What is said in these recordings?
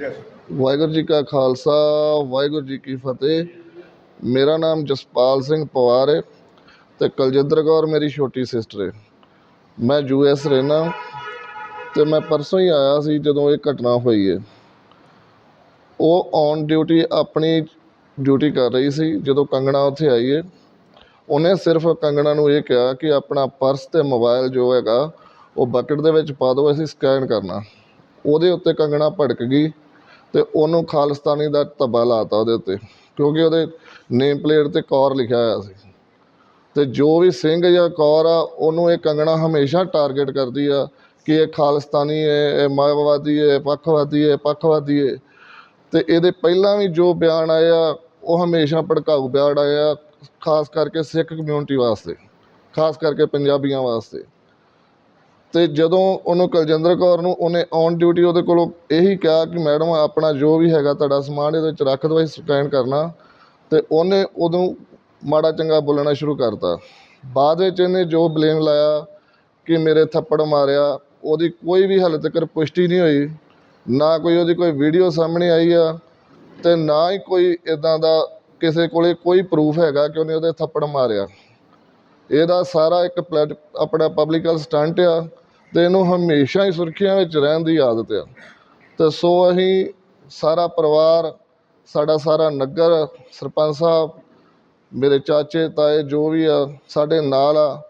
ਵਾਹਿਗੁਰੂ ਜੀ ਕਾ ਖਾਲਸਾ, ਵਾਹਿਗੁਰੂ ਜੀ ਕੀ ਫਤਿਹ। ਮੇਰਾ ਨਾਮ ਜਸਪਾਲ ਸਿੰਘ ਪਵਾਰ ਹੈ ਤੇ ਕੁਲਜਿੰਦਰ ਕੌਰ ਮੇਰੀ ਛੋਟੀ ਸਿਸਟਰ ਹੈ। ਮੈਂ ਯੂ ਐਸ ਰਹਿਣਾ ਤੇ ਮੈਂ ਪਰਸੋਂ ਹੀ ਆਇਆ ਸੀ ਜਦੋਂ ਇਹ ਘਟਨਾ ਹੋਈ ਹੈ। ਉਹ ਔਨ ਡਿਊਟੀ ਆਪਣੀ ਡਿਊਟੀ ਕਰ ਰਹੀ ਸੀ, ਜਦੋਂ ਕੰਗਣਾ ਉੱਥੇ ਆਈ ਹੈ। ਉਹਨੇ ਸਿਰਫ ਕੰਗਣਾ ਨੂੰ ਇਹ ਕਿਹਾ ਕਿ ਆਪਣਾ ਪਰਸ ਤੇ ਮੋਬਾਈਲ ਜੋ ਹੈਗਾ, ਉਹ ਬਕਟ ਦੇ ਵਿੱਚ ਪਾ ਦਿਓ, ਅਸੀਂ ਸਕੈਨ ਕਰਨਾ। ਉਹਦੇ ਉੱਤੇ ਕੰਗਣਾ ਭੜਕ ਗਈ ਤੇ ਉਹਨੂੰ ਖਾਲਿਸਤਾਨੀ ਦਾ ਧੱਬਾ ਲਾਤਾ ਉਹਦੇ ਉੱਤੇ, ਕਿਉਂਕਿ ਉਹਦੇ ਨੇਮ ਪਲੇਟ ਤੇ ਕੌਰ ਲਿਖਿਆ ਹੋਇਆ ਸੀ। ਤੇ ਜੋ ਵੀ ਸਿੰਘ ਜਾਂ ਕੌਰ ਆ, ਉਹਨੂੰ ਇਹ ਕੰਗਣਾ ਹਮੇਸ਼ਾ ਟਾਰਗੇਟ ਕਰਦੀ ਆ ਕਿ ਇਹ ਖਾਲਿਸਤਾਨੀ ਹੈ ਇਹ ਮਾਇਆਵਾਦੀ ਹੈ ਪੱਖਵਾਦੀ ਹੈ ਪੱਖਵਾਦੀ ਹੈ ਤੇ ਇਹਦੇ ਪਹਿਲਾਂ ਵੀ ਜੋ ਬਿਆਨ ਆਏ ਆ, ਉਹ ਹਮੇਸ਼ਾ ਭੜਕਾਊ ਬਿਆਨ ਆਏ ਆ, ਖਾਸ ਕਰਕੇ ਸਿੱਖ ਕਮਿਊਨਿਟੀ ਵਾਸਤੇ, ਖਾਸ ਕਰਕੇ ਪੰਜਾਬੀਆਂ ਵਾਸਤੇ। ਅਤੇ ਜਦੋਂ ਉਹਨੂੰ ਕੁਲਜਿੰਦਰ ਕੌਰ ਨੂੰ ਉਹਨੇ ਔਨ ਡਿਊਟੀ ਉਹਦੇ ਕੋਲੋਂ ਇਹੀ ਕਿਹਾ ਕਿ ਮੈਡਮ, ਆਪਣਾ ਜੋ ਵੀ ਹੈਗਾ ਤੁਹਾਡਾ ਸਮਾਨ ਇਹਦੇ ਵਿੱਚ ਰੱਖ ਦਿਓ, ਅਸੀਂ ਸਕੈਨ ਕਰਨਾ। ਅਤੇ ਉਹਨੇ ਉਦੋਂ ਮਾੜਾ ਚੰਗਾ ਬੋਲਣਾ ਸ਼ੁਰੂ ਕਰਤਾ। ਬਾਅਦ ਵਿੱਚ ਇਹਨੇ ਜੋ ਬਲੇਮ ਲਾਇਆ ਕਿ ਮੇਰੇ ਥੱਪੜ ਮਾਰਿਆ, ਉਹਦੀ ਕੋਈ ਵੀ ਹਾਲੇ ਤੱਕ ਪੁਸ਼ਟੀ ਨਹੀਂ ਹੋਈ। ਨਾ ਕੋਈ ਉਹਦੀ ਕੋਈ ਵੀਡੀਓ ਸਾਹਮਣੇ ਆਈ ਆ ਅਤੇ ਨਾ ਹੀ ਕੋਈ ਇੱਦਾਂ ਦਾ ਕਿਸੇ ਕੋਲੇ ਕੋਈ ਪ੍ਰੂਫ ਹੈਗਾ ਕਿ ਉਹਨੇ ਉਹਦੇ ਥੱਪੜ ਮਾਰਿਆ। ਇਹਦਾ ਸਾਰਾ ਇੱਕ ਪਲੈਟ, ਆਪਣਾ ਪਬਲਿਕਲ ਸਟੰਟ ਆ। ਤੇ ਇਹਨੂੰ ਹਮੇਸ਼ਾ ਹੀ ਸੁਰਖੀਆਂ ਵਿੱਚ ਰਹਿਣ ਦੀ ਆਦਤ ਆ। ਤੇ ਸੋ ਅਸੀਂ ਸਾਰਾ ਪਰਿਵਾਰ, ਸਾਡਾ ਸਾਰਾ ਨਗਰ, ਸਰਪੰਚ ਸਾਹਿਬ, ਮੇਰੇ ਚਾਚੇ, ਤਾਏ ਜੋ ਵੀ ਆ, ਸਾਡੇ ਨਾਲ ਆ।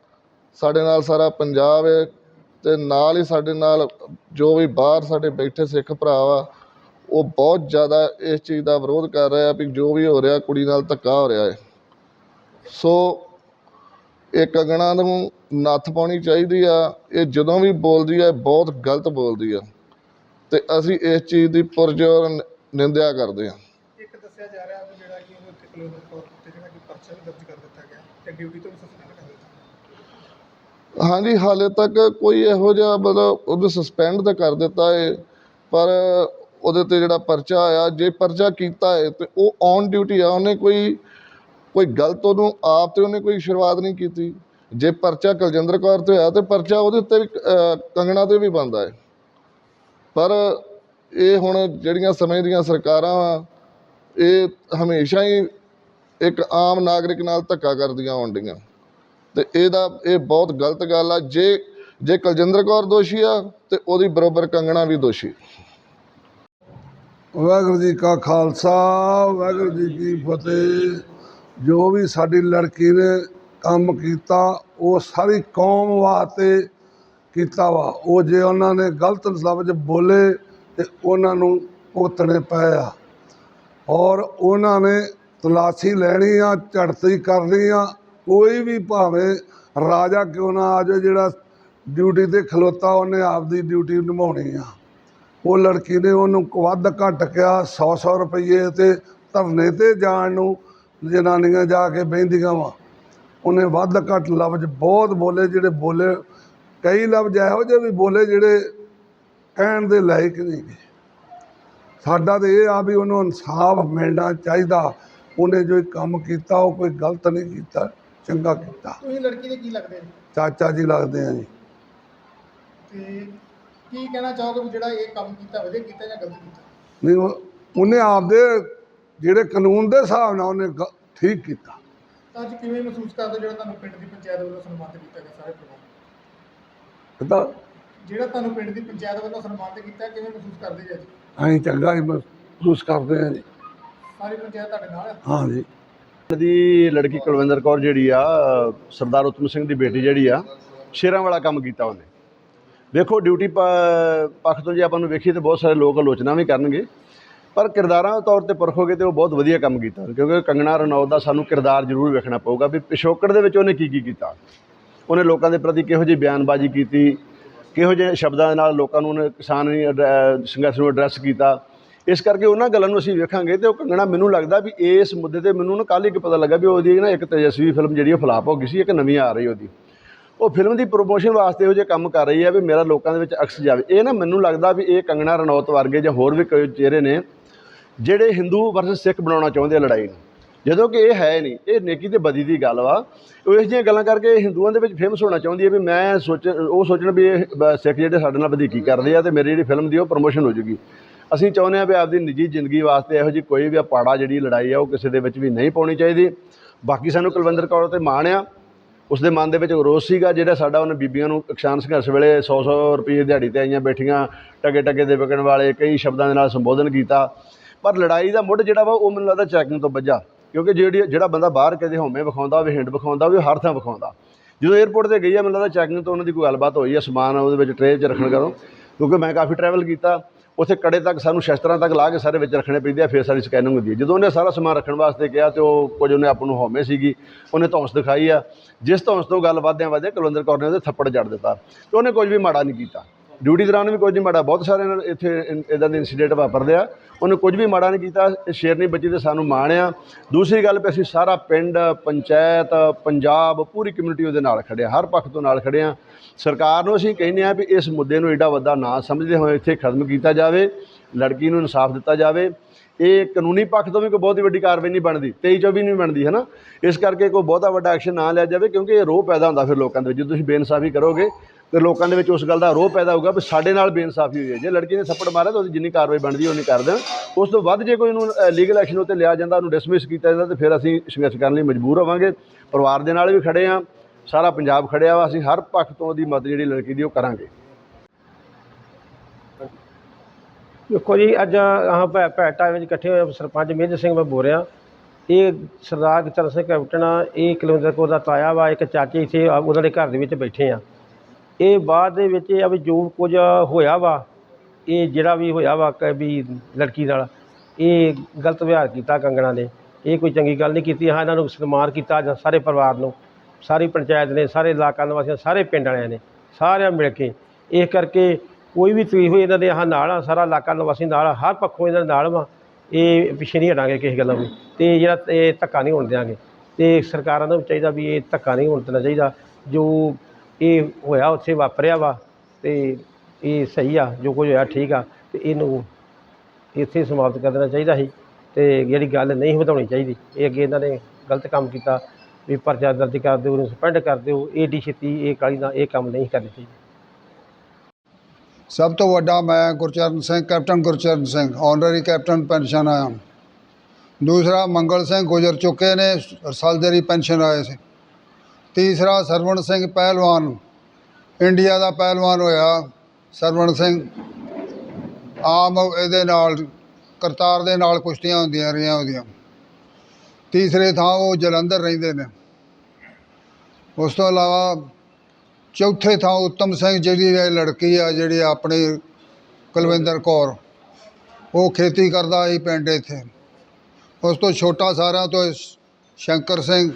ਸਾਡੇ ਨਾਲ ਸਾਰਾ ਪੰਜਾਬ ਹੈ ਤੇ ਨਾਲ ਹੀ ਸਾਡੇ ਨਾਲ ਜੋ ਵੀ ਬਾਹਰ ਸਾਡੇ ਬੈਠੇ ਸਿੱਖ ਭਰਾ ਆ ਉਹ ਬਹੁਤ ਜ਼ਿਆਦਾ ਇਸ ਚੀਜ਼ ਦਾ ਵਿਰੋਧ ਕਰ ਰਿਹਾ ਵੀ ਜੋ ਵੀ ਹੋ ਰਿਹਾ ਕੁੜੀ ਨਾਲ ਧੱਕਾ ਹੋ ਰਿਹਾ ਹੈ ਸੋ ਇਹ ਕੰਗਣਾ ਨੂੰ ਨੱਥ ਪਾਉਣੀ ਚਾਹੀਦੀ ਆ ਇਹ ਜਦੋਂ ਵੀ ਬੋਲਦੀ ਆ ਬਹੁਤ ਗਲਤ ਬੋਲਦੀ ਆ। ਤੇ ਅਸੀਂ ਇਸ ਚੀਜ਼ ਦੀ ਪੁਰਜੋਰ ਨਿੰਦਿਆ ਕਰਦੇ ਆ। ਇੱਕ ਦੱਸਿਆ ਜਾ ਰਿਹਾ ਵੀ ਜਿਹੜਾ ਕਿ ਉਹਨੂੰ ਕਿਲੋ ਤੌਰ ਤੇ ਜਿਹੜਾ ਕਿ ਪਰਚਾ ਵੀ ਦਰਜ ਕਰ ਦਿੱਤਾ ਗਿਆ ਤੇ ਡਿਊਟੀ ਤੋਂ ਵੀ ਸਸਪੈਂਡ ਕਰ ਦਿੱਤਾ ਹਾਂਜੀ ਹਾਲੇ ਤੱਕ ਕੋਈ ਇਹੋ ਜਿਹਾ ਮਤਲਬ ਉਹਨੂੰ ਸਸਪੈਂਡ ਤਾਂ ਕਰ ਦਿੱਤਾ ਹੈ ਪਰ ਉਹਦੇ ਤੇ ਜਿਹੜਾ ਪਰਚਾ ਆਇਆ ਜੇ ਪਰਚਾ ਕੀਤਾ ਹੈ ਤੇ ਉਹ ਔਨ ਡਿਊਟੀ ਆ ਉਹਨੇ ਕੋਈ ਕੋਈ ਗਲਤ ਉਹਨੂੰ, ਆਪ ਤੇ ਉਹਨੇ ਕੋਈ ਸ਼ੁਰੂਆਤ ਨਹੀਂ ਕੀਤੀ। ਜੇ ਪਰਚਾ ਕੁਲਜਿੰਦਰ ਕੌਰ ਤੇ ਹੋਇਆ, ਤੇ ਪਰਚਾ ਉਹਦੇ ਉੱਤੇ ਵੀ ਕੰਗਣਾ ਤੇ ਵੀ ਬਣਦਾ ਹੈ। ਪਰ ਇਹ ਹੁਣ ਜਿਹੜੀਆਂ ਸਮੇਂ ਦੀਆਂ ਸਰਕਾਰਾਂ ਵਾ, ਇਹ ਹਮੇਸ਼ਾ ਹੀ ਇੱਕ ਆਮ ਨਾਗਰਿਕ ਨਾਲ ਧੱਕਾ ਕਰਦੀਆਂ ਆਉਣ ਡੀਆਂ ਤੇ ਇਹਦਾ, ਇਹ ਬਹੁਤ ਗਲਤ ਗੱਲ ਆ। ਜੇ ਜੇ ਕੁਲਜਿੰਦਰ ਕੌਰ ਦੋਸ਼ੀ ਆ, ਤੇ ਉਹਦੀ ਬਰੋਬਰ ਕੰਗਣਾ ਵੀ ਦੋਸ਼ੀ। ਵਾਹਿਗੁਰੂ ਜੀ ਕਾ ਖਾਲਸਾ, ਵਾਹਿਗੁਰੂ ਜੀ ਕੀ ਫਤਿਹ। ਜੋ ਵੀ ਸਾਡੀ ਲੜਕੀ ਨੇ ਕੰਮ ਕੀਤਾ, ਉਹ ਸਾਰੀ ਕੌਮ ਵਾਸਤੇ ਕੀਤਾ ਵਾ। ਉਹ ਜੇ ਉਹਨਾਂ ਨੇ ਗਲਤ ਲਫ਼ਜ਼ ਬੋਲੇ ਤੇ ਉਹਨਾਂ ਨੂੰ ਭੁਗਤਣੇ ਪਏ ਆ। ਔਰ ਉਹਨਾਂ ਨੇ ਤਲਾਸ਼ੀ ਲੈਣੀ ਆ, ਝੜਤੀ ਕਰਨੀ ਆ। ਕੋਈ ਵੀ ਭਾਵੇਂ ਰਾਜਾ ਕਿਉਂ ਨਾ ਆ ਜਾਏ ਜਿਹੜਾ ਡਿਊਟੀ ਤੇ ਖਲੋਤਾ, ਉਹਨੇ ਆਪਦੀ ਡਿਊਟੀ ਨਿਭਾਉਣੀ ਆ। ਉਹ ਲੜਕੀ ਨੇ ਉਹਨੂੰ ਵੱਧ ਘੱਟ ਕਿਹਾ 100 100 ਰੁਪਏ ਤੇ ਧਰਨੇ ਤੇ ਜਾਣ ਨੂੰ ਜਨਾਨੀਆਂ ਜਾ ਕੇ ਬਹਿੰਦੀਆਂ ਵਾ। ਉਹਨੇ ਵੱਧ ਘੱਟ ਲਫ਼ਜ਼ ਬਹੁਤ ਬੋਲੇ ਜਿਹੜੇ ਬੋਲੇ ਕਈ ਲਫ਼ਜ਼ ਇਹੋ ਜਿਹੇ ਵੀ ਬੋਲੇ ਜਿਹੜੇ ਕਹਿਣ ਦੇ ਲਾਇਕ ਨਹੀਂ ਸਾਡਾ ਤੇ ਇਹ ਆ ਵੀ ਉਹਨੂੰ ਇਨਸਾਫ ਮਿਲਣਾ ਚਾਹੀਦਾ। ਉਹਨੇ ਜੋ ਕੰਮ ਕੀਤਾ ਉਹ ਕੋਈ ਗਲਤ ਨਹੀਂ ਕੀਤਾ ਚੰਗਾ ਕੀਤਾ। ਤੁਸੀਂ ਲੜਕੀ ਦੇ ਕੀ ਲੱਗਦੇ ਨੇ ਚਾਚਾ ਜੀ ਲੱਗਦੇ ਆ ਜੀ। ਤੇ ਕੀ ਕਹਿਣਾ ਚਾਹੋਗੇ ਵੀ ਜਿਹੜਾ ਇਹ ਕੰਮ ਕੀਤਾ ਵਧੀਆ ਕੀਤਾ ਜਾਂ ਗਲਤ ਕੀਤਾ? ਨਹੀਂ ਉਹ- ਉਹਨੇ ਆਪਦੇ ਜਿਹੜੇ ਕਾਨੂੰਨ ਦੇ ਹਿਸਾਬ ਨਾਲ ਉਹਨੇ ਗ- ਠੀਕ ਕੀਤਾ। ਤਾਂ ਅੱਜ ਕਿਵੇਂ ਮਹਿਸੂਸ ਕਰਦੇ ਹੋ ਜਿਹੜਾ ਤੁਹਾਨੂੰ ਪਿੰਡ ਦੀ ਪੰਚਾਇਤ ਵੱਲੋਂ ਸਨਮਾਨਿਤ ਕੀਤਾ ਗਿਆ ਸਾਰੇ ਪਰਿਵਾਰ ਕਿਤਾ ਜਿਹੜਾ ਤੁਹਾਨੂੰ ਪਿੰਡ ਦੀ ਪੰਚਾਇਤ ਵੱਲੋਂ ਸਨਮਾਨਿਤ ਕੀਤਾ ਕਿਵੇਂ ਮਹਿਸੂਸ ਕਰਦੇ ਜੀ ਅੱਜ? ਅਸੀਂ ਚੰਗਾ ਹੀ ਮਹਿਸੂਸ ਕਰਦੇ ਹਾਂ ਜੀ। ਸਾਰੀ ਪੰਚਾਇਤ ਤੁਹਾਡੇ ਨਾਲ ਹੈ ਹਾਂ ਜੀ। ਦੀ ਲੜਕੀ ਕੁਲਵਿੰਦਰ ਕੌਰ ਜਿਹੜੀ ਆ ਸਰਦਾਰ ਉਤਮ ਸਿੰਘ ਦੀ ਬੇਟੀ ਜਿਹੜੀ ਆ ਸ਼ੇਰਾਂ ਵਾਲਾ ਕੰਮ ਕੀਤਾ ਉਹਨੇ। ਵੇਖੋ ਡਿਊਟੀ ਪ- ਪੱਖ ਤੋਂ ਜੇ ਆਪਾਂ ਨੂੰ ਵੇਖੀਏ ਤਾਂ ਬਹੁਤ ਸਾਰੇ ਲੋਕ ਆਲੋਚਨਾ ਵੀ ਕਰਨਗੇ। ਪਰ ਕਿਰਦਾਰਾਂ ਦੇ ਤੌਰ ਤੇ ਪਰਖੋਗੇ ਤੇ ਉਹ ਬਹੁਤ ਵਧੀਆ ਕੰਮ ਕੀਤਾ। ਕਿਉਂਕਿ ਕੰਗਣਾ ਰਣੌਤ ਦਾ ਸਾਨੂੰ ਕਿਰਦਾਰ ਜ਼ਰੂਰ ਵੇਖਣਾ ਪਊਗਾ ਵੀ ਪਿਛੋਕੜ ਦੇ ਵਿੱਚ ਉਹਨੇ ਕੀ ਕੀ ਕੀਤਾ। ਉਹਨੇ ਲੋਕਾਂ ਦੇ ਪ੍ਰਤੀ ਕਿਹੋ ਜਿਹੀ ਬਿਆਨਬਾਜ਼ੀ ਕੀਤੀ, ਕਿਹੋ ਜਿਹੇ ਸ਼ਬਦਾਂ ਦੇ ਨਾਲ ਲੋਕਾਂ ਨੂੰ ਉਹਨੇ ਕਿਸਾਨੀ ਸੰਘਰਸ਼ ਨੂੰ ਐਡਰੈਸ ਕੀਤਾ। ਇਸ ਕਰਕੇ ਉਹਨਾਂ ਗੱਲਾਂ ਨੂੰ ਅਸੀਂ ਵੇਖਾਂਗੇ ਤੇ ਉਹ ਕੰਗਣਾ ਮੈਨੂੰ ਲੱਗਦਾ ਵੀ ਇਸ ਮੁੱਦੇ ਤੇ ਮੈਨੂੰ ਨਾ ਕੱਲ੍ਹ ਇੱਕ ਪਤਾ ਲੱਗਾ ਵੀ ਉਹਦੀ ਨਾ ਇੱਕ ਤੇਜਸਵੀ ਫਿਲਮ ਜਿਹੜੀ ਉਹ ਫਲਾਪ ਹੋ ਗਈ ਸੀ, ਇੱਕ ਨਵੀਂ ਆ ਰਹੀ ਉਹਦੀ। ਉਹ ਫਿਲਮ ਦੀ ਪ੍ਰੋਮੋਸ਼ਨ ਵਾਸਤੇ ਇਹੋ ਜਿਹੇ ਕੰਮ ਕਰ ਰਹੀ ਹੈ ਵੀ ਮੇਰਾ ਲੋਕਾਂ ਦੇ ਵਿੱਚ ਅਕਸ ਜਾਵੇ। ਇਹ ਨਾ ਮੈਨੂੰ ਲੱਗਦਾ ਵੀ ਇਹ ਕੰਗਣਾ ਰਣੌਤ ਵਰਗੇ ਜਾਂ ਹੋਰ ਵੀ ਕੋਈ ਚਿਹਰੇ ਨੇ ਜਿਹੜੇ ਹਿੰਦੂ ਵਰਸਸ ਸਿੱਖ ਬਣਾਉਣਾ ਚਾਹੁੰਦੇ ਆ ਲੜਾਈ ਨੂੰ। ਜਦੋਂ ਕਿ ਇਹ ਹੈ ਨਹੀਂ, ਇਹ ਨੇਕੀ ਤੇ ਬਦੀ ਦੀ ਗੱਲ ਵਾ। ਉਹ ਇਸ ਜਿਹੀਆਂ ਗੱਲਾਂ ਕਰਕੇ ਹਿੰਦੂਆਂ ਦੇ ਵਿੱਚ ਫੇਮਸ ਹੋਣਾ ਚਾਹੁੰਦੀ ਹੈ ਵੀ ਮੈਂ ਸੋਚ, ਉਹ ਸੋਚਣ ਵੀ ਇਹ ਸਿੱਖ ਜਿਹੜੇ ਸਾਡੇ ਨਾਲ ਵਧੀਕੀ ਕਰਦੇ ਆ ਤੇ ਮੇਰੀ ਜਿਹੜੀ ਫਿਲਮ ਦੀ ਉਹ ਪ੍ਰੋਮੋਸ਼ਨ ਹੋ ਜੂਗੀ। ਅਸੀਂ ਚਾਹੁੰਦੇ ਹਾਂ ਵੀ ਆਪਦੀ ਨਿੱਜੀ ਜ਼ਿੰਦਗੀ ਵਾਸਤੇ ਇਹੋ ਜਿਹੀ ਕੋਈ ਵੀ ਪਾੜਾ ਜਿਹੜੀ ਲੜਾਈ ਆ ਉਹ ਕਿਸੇ ਦੇ ਵਿੱਚ ਵੀ ਨਹੀਂ ਪਾਉਣੀ ਚਾਹੀਦੀ। ਬਾਕੀ ਸਾਨੂੰ ਕੁਲਵਿੰਦਰ ਕੌਰ ਤੇ ਮਾਣ ਆ। ਉਸ ਦੇ ਮਨ ਦੇ ਵਿੱਚ ਰੋਸ ਸੀਗਾ ਜਿਹੜਾ ਸਾਡਾ ਉਹਨੇ ਬੀਬੀਆਂ ਨੂੰ ਕਿਸਾਨ ਸੰਘਰਸ਼ ਵੇਲੇ 100-100 ਰੁਪਏ ਦਿਹਾੜੀ ਤੇ ਆਈਆਂ ਬੈਠੀਆਂ ਟਕੇ ਟਕੇ ਦੇ ਵਿਕਣ ਵਾਲੇ ਕਈ ਸ਼ਬਦਾਂ ਦੇ ਨਾਲ ਸੰਬੋਧਨ ਕੀਤਾ। ਪਰ ਲੜਾਈ ਦਾ ਮੁੱਢ ਜਿਹੜਾ ਵਾ, ਉਹ ਮੈਨੂੰ ਲੱਗਦਾ ਚੈਕਿੰਗ ਤੋਂ ਵੱਜਾ। ਕਿਉਂਕਿ ਜਿਹੜੀ, ਜਿਹੜਾ ਬੰਦਾ ਬਾਹਰ ਕਦੇ ਹਉਮੈ ਵਿਖਾਉਂਦਾ ਹੋਵੇ, ਹਿੰਡ ਵਿਖਾਉਂਦਾ ਹੋਵੇ, ਉਹ ਹਰ ਥਾਂ ਵਿਖਾਉਂਦਾ। ਜਦੋਂ 에ਅਰਪੋਰਟ ਤੇ ਗਈ ਆ, ਮੈਨੂੰ ਲੱਗਦਾ ਚੈਕਿੰਗ ਤੋਂ ਉਹਨਾਂ ਦੀ ਕੋਈ ਗੱਲਬਾਤ ਹੋਈ ਆ, ਸਮਾਨ ਉਹਦੇ ਵਿੱਚ ਟ੍ਰੇ 'ਚ ਰੱਖਣ ਕਰੋ ਕਿਉਂਕਿ ਮੈਂ ਕਾਫੀ ਟਰੈਵਲ ਕੀਤਾ, ਉੱਥੇ ਕੜੇ ਤੱਕ ਸਾਨੂੰ ਸ਼ਸਤਰਾਂ ਤੱਕ ਲਾ ਕੇ ਸਾਰੇ ਵਿੱਚ ਰੱਖਣੇ ਪੈਂਦੇ ਆ, ਫਿਰ ਸਾਰੀ ਸਕੈਨਿੰਗ ਹੁੰਦੀ ਹੈ ਜਦੋਂ ਉਹਨੇ ਸਾਰਾ ਸਮਾਨ ਰੱਖਣ ਵਾਸਤੇ ਕਿਹਾ, ਤੇ ਉਹ ਕੁਝ ਉਹਨੇ ਆਪ ਨੂੰ ਹਉਮੈ ਸੀਗੀ, ਉਹਨੇ ਧੌਂਸ ਦਿਖਾਈ ਆ। ਜਿਸ ਧੌਂਸ ਤੋਂ ਗੱਲ ਵਧਦਿਆਂ ਵਧਦਿਆਂ ਕੁਲਵਿੰਦਰ ਕੌਰ ਨੇ ਉਹਦੇ ਥੱਪੜ ਜੜ ਦਿੱਤਾ, ਤੇ ਉਹਨੇ ਕੁਝ ਵੀ ਮਾੜਾ ਨਹੀਂ ਕੀਤਾ। ਡਿਊਟੀ ਦੌਰਾਨ ਵੀ ਕੁਝ ਨਹੀਂ, ਮਾੜਾ ਬਹੁਤ ਸਾਰੇ ਨਾਲ ਇੱਥੇ ਇਦਾਂ ਦੇ ਇਨਸੀਡੈਂਟ ਵਾਪਰਦੇ ਆ। ਉਹਨੇ ਕੁਝ ਵੀ ਮਾੜਾ ਨਹੀਂ ਕੀਤਾ ਸ਼ੇਰਨੀ ਬੱਚੀ ਤੇ ਸਾਨੂੰ ਮਾਣ ਆ ਦੂਸਰੀ ਗੱਲ ਵੀ ਅਸੀਂ ਸਾਰਾ ਪਿੰਡ, ਪੰਚਾਇਤ, ਪੰਜਾਬ, ਪੂਰੀ ਕਮਿਊਨਿਟੀ ਉਹਦੇ ਨਾਲ ਖੜੇ ਹਰ ਪੱਖ ਤੋਂ ਨਾਲ ਖੜੇ ਆ ਸਰਕਾਰ ਨੂੰ ਅਸੀਂ ਕਹਿੰਦੇ ਆ ਵੀ ਇਸ ਮੁੱਦੇ ਨੂੰ ਏਡਾ ਵੱਡਾ ਨਾ ਸਮਝਦੇ ਹੋਏ ਇੱਥੇ ਖਤਮ ਕੀਤਾ ਜਾਵੇ, ਲੜਕੀ ਨੂੰ ਇਨਸਾਫ ਦਿੱਤਾ ਜਾਵੇ। ਇਹ ਕਾਨੂੰਨੀ ਪੱਖ ਤੋਂ ਵੀ ਕੋਈ ਬਹੁਤੀ ਵੱਡੀ ਕਾਰਵਾਈ ਨਹੀਂ ਬਣਦੀ 23 24 ਨਹੀਂ ਬਣਦੀ ਹੈ ਨਾ ਇਸ ਕਰਕੇ ਕੋਈ ਬਹੁਤਾ ਵੱਡਾ ਐਕਸ਼ਨ ਨਾ ਲਿਆ ਜਾਵੇ, ਕਿਉਂਕਿ ਇਹ ਰੋਹ ਪੈਦਾ ਹੁੰਦਾ ਫਿਰ ਲੋਕਾਂ ਦੇ ਵਿੱਚ ਜਦੋਂ ਤੁਸੀਂ ਬੇਇਨਸਾਫੀ ਕਰੋਗੇ ਤੇ ਲੋਕਾਂ ਦੇ ਵਿੱਚ ਉਸ ਗੱਲ ਦਾ ਰੋਹ ਪੈਦਾ ਹੋਊਗਾ ਵੀ ਸਾਡੇ ਨਾਲ ਬੇਇਨਸਾਫੀ ਹੋਈ ਹੈ। ਜੇ ਲੜਕੀ ਨੇ ਥੱਪੜ ਮਾਰਿਆ ਤਾਂ ਉਹਦੀ ਜਿੰਨੀ ਕਾਰਵਾਈ ਬਣਦੀ ਹੈ, ਉਨੀ ਕਰ ਦੇਣ। ਉਸ ਤੋਂ ਵੱਧ ਜੇ ਕੋਈ ਉਹਨੂੰ ਲੀਗਲ ਐਕਸ਼ਨ ਉੱਤੇ ਲਿਆ ਜਾਂਦਾ, ਉਹਨੂੰ ਡਿਸਮਿਸ ਕੀਤਾ ਜਾਂਦਾ, ਤੇ ਫਿਰ ਅਸੀਂ ਸੰਘਰਸ਼ ਕਰਨ ਲਈ ਮਜਬੂਰ ਹੋਵਾਂਗੇ। ਪਰਿਵਾਰ ਦੇ ਨਾਲ ਵੀ ਖੜੇ ਆ ਸਾਰਾ ਪੰਜਾਬ ਖੜਿਆ ਵਾ, ਅਸੀਂ ਹਰ ਪੱਖ ਤੋਂ ਉਹਦੀ ਮਦਦ ਜਿਹੜੀ ਲੜਕੀ ਦੀ ਉਹ ਕਰਾਂਗੇ। ਦੇਖੋ ਜੀ, ਅੱਜ ਆਹ ਭੈ ਭੈਟਾ ਵਿੱਚ ਇਕੱਠੇ ਹੋਏ ਸਰਪੰਚ ਮੇਜਰ ਸਿੰਘ ਮੈਂ ਬੋਲ ਰਿਹਾ। ਇਹ ਸਰਦਾਰ ਚਰਨ ਸਿੰਘ ਕੈਪਟਨ ਆ, ਇਹ ਕਿਲੋਮੀਟਰ ਕੋਲ ਦਾ ਤਾਇਆ ਵਾ, ਇੱਕ ਚਾਚੀ ਇੱਥੇ ਉਹਨਾਂ ਦੇ ਘਰ ਦੇ ਵਿੱਚ ਬੈਠੇ ਆ। ਇਹ ਬਾਅਦ ਦੇ ਵਿੱਚ ਇਹ ਆ ਵੀ ਜੋ ਕੁਝ ਹੋਇਆ ਵਾ ਇਹ ਜਿਹੜਾ ਵੀ ਹੋਇਆ ਵਾ ਕਿ ਵੀ ਲੜਕੀ ਨਾਲ ਇਹ ਗਲਤ ਵਿਵਹਾਰ ਕੀਤਾ ਕੰਗਣਾ ਨੇ। ਇਹ ਕੋਈ ਚੰਗੀ ਗੱਲ ਨਹੀਂ ਕੀਤੀ ਹਾਂ ਇਹਨਾਂ ਨੂੰ ਸਨਮਾਨ ਕੀਤਾ ਜਾਂ ਸਾਰੇ ਪਰਿਵਾਰ ਨੂੰ ਸਾਰੀ ਪੰਚਾਇਤ ਨੇ ਸਾਰੇ ਇਲਾਕਾ ਨਿਵਾਸੀਆਂ ਸਾਰੇ ਪਿੰਡ ਵਾਲਿਆਂ ਨੇ ਸਾਰਿਆਂ ਮਿਲ ਕੇ। ਇਸ ਕਰਕੇ ਕੋਈ ਵੀ ਤਕਲੀਫ ਹੋਈ ਇਹਨਾਂ ਦੇ ਆਹ ਨਾਲ ਆ ਸਾਰਾ ਇਲਾਕਾ ਨਿਵਾਸੀ ਨਾਲ ਆ, ਹਰ ਪੱਖੋਂ ਇਹਨਾਂ ਦੇ ਨਾਲ ਵਾ। ਇਹ ਪਿੱਛੇ ਨਹੀਂ ਹਟਾਂਗੇ ਕਿਸੇ ਗੱਲੋਂ ਵੀ। ਤੇ ਜਿਹੜਾ ਇਹ ਧੱਕਾ ਨਹੀਂ ਹੋਣ ਦਿਆਂਗੇ। ਤੇ ਸਰਕਾਰਾਂ ਨੂੰ ਵੀ ਚਾਹੀਦਾ ਵੀ ਇਹ ਧੱਕਾ ਨਹੀਂ ਹੋਣ ਦੇਣਾ ਚਾਹੀਦਾ। ਜੋ ਇਹ ਹੋਇਆ, ਉੱਥੇ ਵਾਪਰਿਆ ਵਾ ਤੇ ਇਹ ਸਹੀ ਆ, ਜੋ ਕੁਝ ਹੋਇਆ ਠੀਕ ਆ ਤੇ ਇਹਨੂੰ ਇੱਥੇ ਸਮਾਪਤ ਕਰ ਦੇਣਾ ਚਾਹੀਦਾ ਸੀ ਤੇ ਜਿਹੜੀ ਗੱਲ ਨਹੀਂ ਵਧਾਉਣੀ ਚਾਹੀਦੀ, ਇਹ ਅੱਗੇ ਇਹਨਾਂ ਨੇ ਗਲਤ ਕੰਮ ਕੀਤਾ ਵੀ ਪਰਚਾ ਦਰਜ ਕਰ ਦਿਓ, ਉਹਨੂੰ ਸਸਪੈਂਡ ਕਰ ਦਿਓ ਏਡੀ ਛੇਤੀ ਇਹ ਕਾਲੀ ਦਾ ਇਹ ਕੰਮ ਨਹੀਂ ਕਰਨਾ ਚਾਹੀਦਾ। ਸਭ ਤੋਂ ਵੱਡਾ ਮੈਂ Gurcharan Singh, captain Gurcharan Singh honorary captain pension ਆਇਆ। ਦੂਸਰਾ ਮੰਗਲ ਸਿੰਘ ਗੁਜ਼ਰ ਚੁੱਕੇ ਨੇ ਸਾਲਦੇਰੀ ਪੈਨਸ਼ਨ ਆਏ ਸੀ। ਤੀਸਰਾ ਸਰਵਣ ਸਿੰਘ ਪਹਿਲਵਾਨ। ਇੰਡੀਆ ਦਾ ਪਹਿਲਵਾਨ ਹੋਇਆ ਸਰਵਣ ਸਿੰਘ। ਆਮ ਇਹਦੇ ਨਾਲ, ਕਰਤਾਰ ਦੇ ਨਾਲ ਕੁਸ਼ਤੀਆਂ ਹੁੰਦੀਆਂ ਰਹੀਆਂ ਉਹਦੀਆਂ। ਤੀਸਰੇ ਥਾਂ ਉਹ ਜਲੰਧਰ ਰਹਿੰਦੇ ਨੇ। ਉਸ ਤੋਂ ਇਲਾਵਾ ਚੌਥੇ ਥਾਂ ਉੱਤਮ ਸਿੰਘ ਜਿਹੜੀ ਇਹ ਲੜਕੀ ਆ ਜਿਹੜੀ ਆਪਣੀ ਕੁਲਵਿੰਦਰ ਕੌਰ। ਉਹ ਖੇਤੀ ਕਰਦਾ ਸੀ ਪਿੰਡ ਇੱਥੇ। ਉਸ ਤੋਂ ਛੋਟਾ ਸਾਰਿਆਂ ਤੋਂ ਸ਼ੰਕਰ ਸਿੰਘ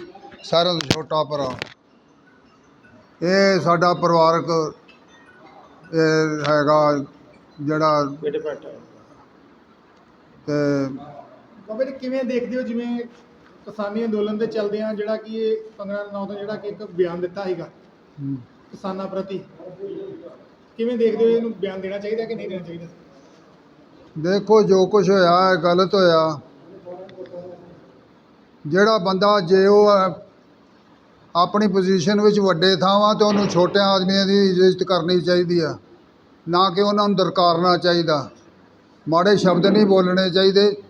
ਸਾਰਿਆਂ ਤੋਂ ਛੋਟਾ ਭਰਾ ਇਹ ਸਾਡਾ ਪਰਿਵਾਰਕ ਇਹ ਹੈਗਾ ਜਿਹੜਾ ਬੇਟੇ ਤੇ ਬਾਬਾ ਜੀ ਕਿਵੇਂ ਦੇਖਦੇ ਹੋ ਜਿਵੇਂ ਕਿਸਾਨੀ ਅੰਦੋਲਨ ਦੇ ਚੱਲਦਿਆਂ ਜਿਹੜਾ ਕਿ ਇਹ 15 ਨੌ ਤੋਂ ਜਿਹੜਾ ਕਿ ਇੱਕ ਬਿਆਨ ਦਿੱਤਾ ਸੀਗਾ ਕਿਸਾਨਾਂ ਪ੍ਰਤੀ? ਕਿਵੇਂ ਦੇਖਦੇ ਹੋ ਇਹਨੂੰ ਬਿਆਨ ਦੇਣਾ ਚਾਹੀਦਾ ਕਿ ਨਹੀਂ ਦੇਣਾ ਚਾਹੀਦਾ? ਦੇਖੋ ਜੋ ਕੁਝ ਹੋਇਆ ਹੈ ਗਲਤ ਹੋਇਆ। ਜਿਹੜਾ ਬੰਦਾ ਜੇ ਉਹ ਹੈ, ਆਪਣੀ ਪੋਜੀਸ਼ਨ ਵਿੱਚ ਵੱਡੇ ਥਾਵਾਂ ਤੇ ਉਹਨੂੰ ਛੋਟੇ ਆਦਮੀਆਂ ਦੀ ਇੱਜ਼ਤ ਕਰਨੀ ਚਾਹੀਦੀ ਆ। ਨਾ ਕਿ ਉਹਨਾਂ ਨੂੰ ਦਰਕਾਰਨਾ ਚਾਹੀਦਾ। ਮਾੜੇ ਸ਼ਬਦ ਨਹੀਂ ਬੋਲਣੇ ਚਾਹੀਦੇ।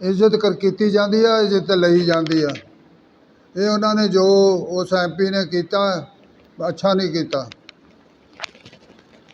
ਇੱਜ਼ਤ ਕਰ, ਕੀਤੀ ਜਾਂਦੀ ਆ, ਇੱਜ਼ਤ ਲਈ ਜਾਂਦੀ ਆ। ਇਹ ਉਹਨਾਂ ਨੇ ਜੋ ਉਸ ਐਮਪੀ ਨੇ ਕੀਤਾ, ਅੱਛਾ ਨਹੀਂ ਕੀਤਾ।